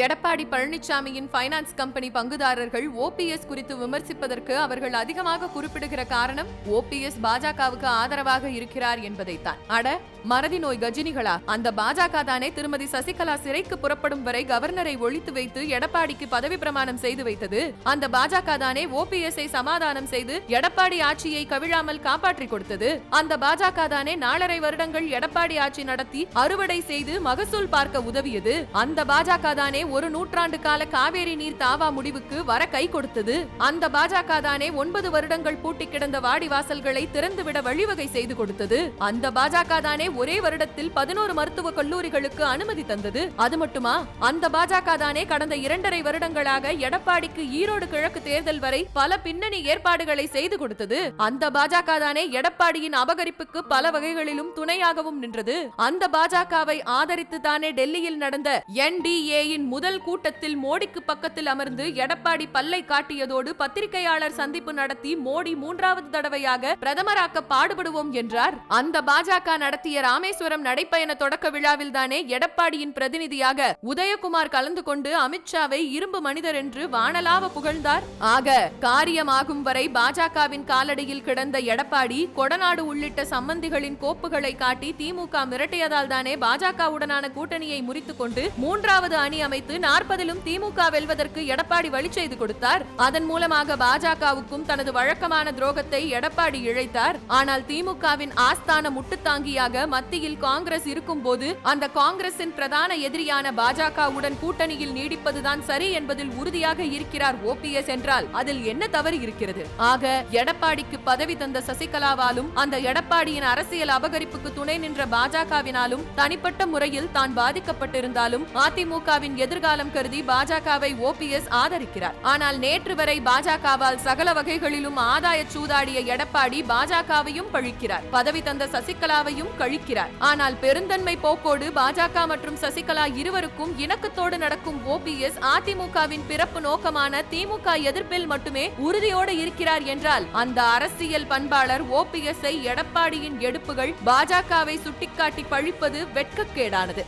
எடப்பாடி பழனிசாமியின் finance company பங்குதாரர்கள் OPS குறித்து விமர்சிப்பதற்கு அவர்கள் அதிகமாக குறிப்பிடுகிற காரணம் ஓபிஎஸ் பாஜகவுக்கு ஆதரவாக இருக்கிறார் என்பதைத்தான். அட மறதி நோய் கஜினிகளா? அந்த பாஜக தானே திருமதி சசிகலா சிறைக்கு புறப்படும் வரை கவர்னரை ஒழித்து வைத்து எடப்பாடிக்கு பதவி பிரமாணம் செய்து வைத்தது? அந்த பாஜக தானே ஓபிஎஸ்ஐ சமாதானம் செய்து எடப்பாடி ஆட்சியை கவிழாமல் காப்பாற்றி கொடுத்தது? அந்த பாஜக தானே நாலரை வருடங்கள் எடப்பாடி ஆட்சி நடத்தி அறுவடை செய்து மகசூல் பார்க்க உதவியது? அந்த பாஜக தானே ஒரு நூற்றாண்டு கால காவேரி நீர் தாவா முடிவுக்கு வர கை கொடுத்தது. அந்த பாஜக தானே ஒன்பது வருடங்கள் பூட்டி கிடந்த வாடிவாசல்களை திறந்துவிட வழிவகை செய்து கொடுத்தது. அந்த பாஜக தானே ஒரே வருடத்தில் பதினோரு மருத்துவ கல்லூரிகளுக்கு அனுமதி தந்தது. அது மட்டுமா? அந்த பாஜக தானே கடந்த இரண்டரை வருடங்களாக எடப்பாடிக்கு ஈரோடு கிழக்கு தேர்தல் வரை பல பின்னணி ஏற்பாடுகளை செய்து கொடுத்தது. அந்த பாஜக தானே எடப்பாடியின் அபகரிப்புக்கு பல வகைகளிலும் துணையாகவும் நின்றது. அந்த பாஜகவை ஆதரித்து தானே டெல்லியில் நடந்த என்டிஏயின் முதல் கூட்டத்தில் மோடிக்கு பக்கத்தில் அமர்ந்து எடப்பாடி பல்லை காட்டியதோடு பத்திரிகையாளர் சந்திப்பு நடத்தி மோடி மூன்றாவது தடவையாக பிரதமராக்க பாடுபடுவோம் என்றார். அந்த பாஜக நடத்திய ராமேஸ்வரம் நடைப்பயண தொடக்க விழாவில் தானே எடப்பாடியின் பிரதிநிதியாக உதயகுமார் கலந்து கொண்டு அமித்ஷாவை இரும்பு மனிதர் என்று வானலாவ புகழ்ந்தார். ஆக காரியமாகும் வரை பாஜகவின் காலடியில் கிடந்த எடப்பாடி கொடநாடு உள்ளிட்ட சம்பந்திகளின் கோப்புகளை காட்டி திமுக மிரட்டியதால் தானே பாஜகவுடனான கூட்டணியை முறித்துக் கொண்டு மூன்றாவது அணி அமை வைத்து நாற்பதிலும் திமுக வெல்வதற்கு எடப்பாடி வழி செய்து கொடுத்தார். அதன் மூலமாக பாஜகவுக்கும் தனது வழக்கமான துரோகத்தை எடப்பாடி இழைத்தார். ஆனால் திமுகவின் ஆஸ்தான முட்டுத்தாங்கியாக மத்தியில் காங்கிரஸ் இருக்கும்போது அந்த காங்கிரசின் பிரதான எதிரியான பாஜகவுடன் கூட்டணியில் நீடிப்பதுதான் சரி என்பதில் உறுதியாக இருக்கிறார் ஓபிஎஸ் என்றால் அதில் என்ன தவறு இருக்கிறது? ஆக எடப்பாடிக்கு பதவி தந்த சசிகலாவாலும் அந்த எடப்பாடியின் அரசியல் அபகரிப்புக்கு துணை நின்ற பாஜகவினாலும் தனிப்பட்ட முறையில் தான் பாதிக்கப்பட்டிருந்தாலும் அதிமுகவின் எதிர்காலம் கருதி பாஜகவை ஓபிஎஸ் ஆதரிக்கிறார். ஆனால் நேற்று வரை பாஜகவால் சகல வகைகளிலும் ஆதாய சூதாடிய எடப்பாடி பாஜகவையும் பழிக்கிறார். பதவி தந்த சசிகலாவையும் கழிக்கிறார். ஆனால் பெருந்தன்மை போக்கோடு பாஜக மற்றும் சசிகலா இருவருக்கும் இணக்கத்தோடு நடக்கும் ஓபிஎஸ் அதிமுகவின் பிறப்பு நோக்கமான திமுக எதிர்ப்பில் மட்டுமே உறுதியோடு இருக்கிறார் என்றால் அந்த அரசியல் பண்பாளர் ஓபிஎஸ்ஐ ஐ எடப்பாடியின் எடுப்புகள் பாஜகவை சுட்டிக்காட்டி பழிப்பது வெட்கக்கேடானது.